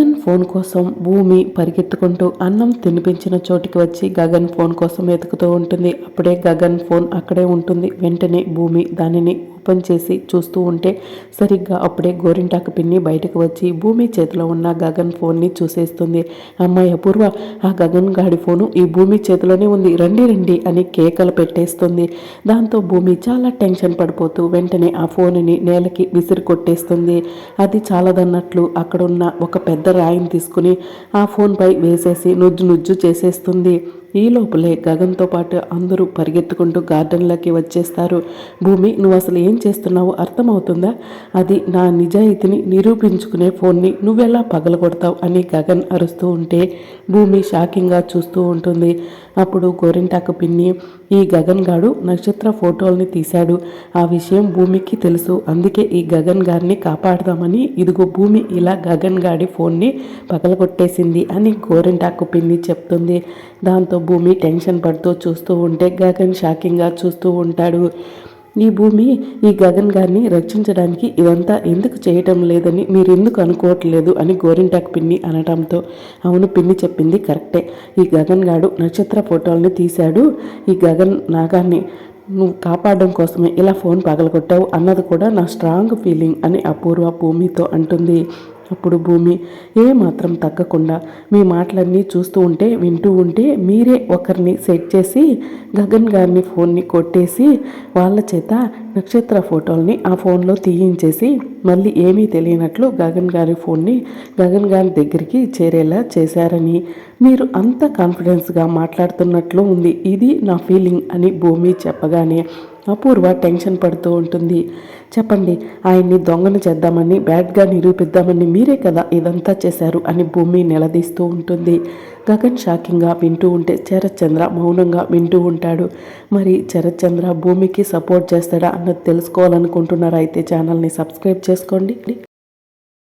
Gagan phone కోసం భూమి పరిగెత్తుకుంటూ అన్నం తినిపించిన చోటికి వచ్చి గగన్ ఫోన్ కోసం వెతుకుతూ ఉంటుంది. అప్పుడే గగన్ ఫోన్ అక్కడే ఉంటుంది. వెంటనే భూమి దానిని ఓపెన్ చేసి చూస్తూ ఉంటే సరిగ్గా అప్పుడే గోరింటాకు పిన్ని బయటకు వచ్చి భూమి చేతిలో ఉన్న గగన్ ఫోన్ని చూసేస్తుంది. అమ్మాయి అపూర్వ ఆ గగన్ గాడి ఫోను ఈ భూమి చేతిలోనే ఉంది. రండి రండి అని కేకలు పెట్టేస్తుంది. దాంతో భూమి చాలా టెన్షన్ పడిపోతూ వెంటనే ఆ ఫోన్ని నేలకి విసిరి కొట్టేస్తుంది. అది చాలదన్నట్లు అక్కడున్న ఒక పెద్ద రాయిని తీసుకుని ఆ ఫోన్పై వేసేసి నుజ్జు నుజ్జు చేసేస్తుంది. ఈ లోపలే గగన్తో పాటు అందరూ పరిగెత్తుకుంటూ గార్డెన్లోకి వచ్చేస్తారు. భూమి నువ్వు అసలు ఏం చేస్తున్నావు అర్థమవుతుందా? అది నా నిజాయితీని నిరూపించుకునే ఫోన్ని నువ్వెలా పగలగొడతావు అని గగన్ అరుస్తూ ఉంటే భూమి షాకింగ్గా చూస్తూ ఉంటుంది. అప్పుడు గోరింటాకు పిన్ని ఈ గగన్ గాడు నక్షత్ర ఫోటోల్ని తీశాడు. ఆ విషయం భూమికి తెలుసు. అందుకే ఈ గగన్ గారిని కాపాడదామని ఇదిగో భూమి ఇలా గగన్ గాడి ఫోన్ని పగలగొట్టేసింది అని గోరింటాకు పిన్ని చెప్తుంది. దాంతో భూమి టెన్షన్ పడుతూ చూస్తూ ఉంటే గగన్ షాకింగ్గా చూస్తూ ఉంటాడు. ఈ భూమి ఈ గగన్ గారిని రక్షించడానికి ఇదంతా ఎందుకు చేయటం లేదని మీరు ఎందుకు అనుకోవట్లేదు అని గోరింటాకు పిన్ని అనటంతో అవును పిన్ని చెప్పింది కరెక్టే. ఈ గగన్ గాడు నక్షత్ర ఫోటోల్ని తీశాడు. ఈ గగన్ నాగాన్ని నువ్వు కాపాడడం కోసమే ఇలా ఫోన్ పగలగొట్టావు అన్నది కూడా నా స్ట్రాంగ్ ఫీలింగ్ అని అపూర్వ భూమితో అంటుంది. అప్పుడు భూమి ఏ మాత్రం తగ్గకుండా మీ మాటలన్నీ చూస్తూ ఉంటే వింటూ ఉంటే మీరే ఒకరిని సెట్ చేసి గగన్ గారిని ఫోన్ని కొట్టేసి వాళ్ళ చేత నక్షత్ర ఫోటోల్ని ఆ ఫోన్లో తీయించేసి మళ్ళీ ఏమీ తెలియనట్లు గగన్ గారి ఫోన్ని గగన్ గారి దగ్గరికి చేరేలా చేశారని. మీరు అంత కాన్ఫిడెన్స్గా మాట్లాడుతున్నట్లు ఉంది. ఇది నా ఫీలింగ్ అని భూమి చెప్పగానే అపూర్వ టెన్షన్ పడుతూ ఉంటుంది. చెప్పండి ఆయన్ని దొంగను చేద్దామని బ్యాడ్గా నిరూపిద్దామని మీరే కదా ఇదంతా చేశారు అని భూమి నిలదీస్తూ ఉంటుంది. గగన్ షాకింగ్గా వింటూ ఉంటే శరత్చంద్ర మౌనంగా వింటూ ఉంటాడు. మరి శరత్చంద్ర భూమికి సపోర్ట్ చేస్తాడా అన్నది తెలుసుకోవాలనుకుంటున్నారా? అయితే ఛానల్ని సబ్స్క్రైబ్ చేసుకోండి.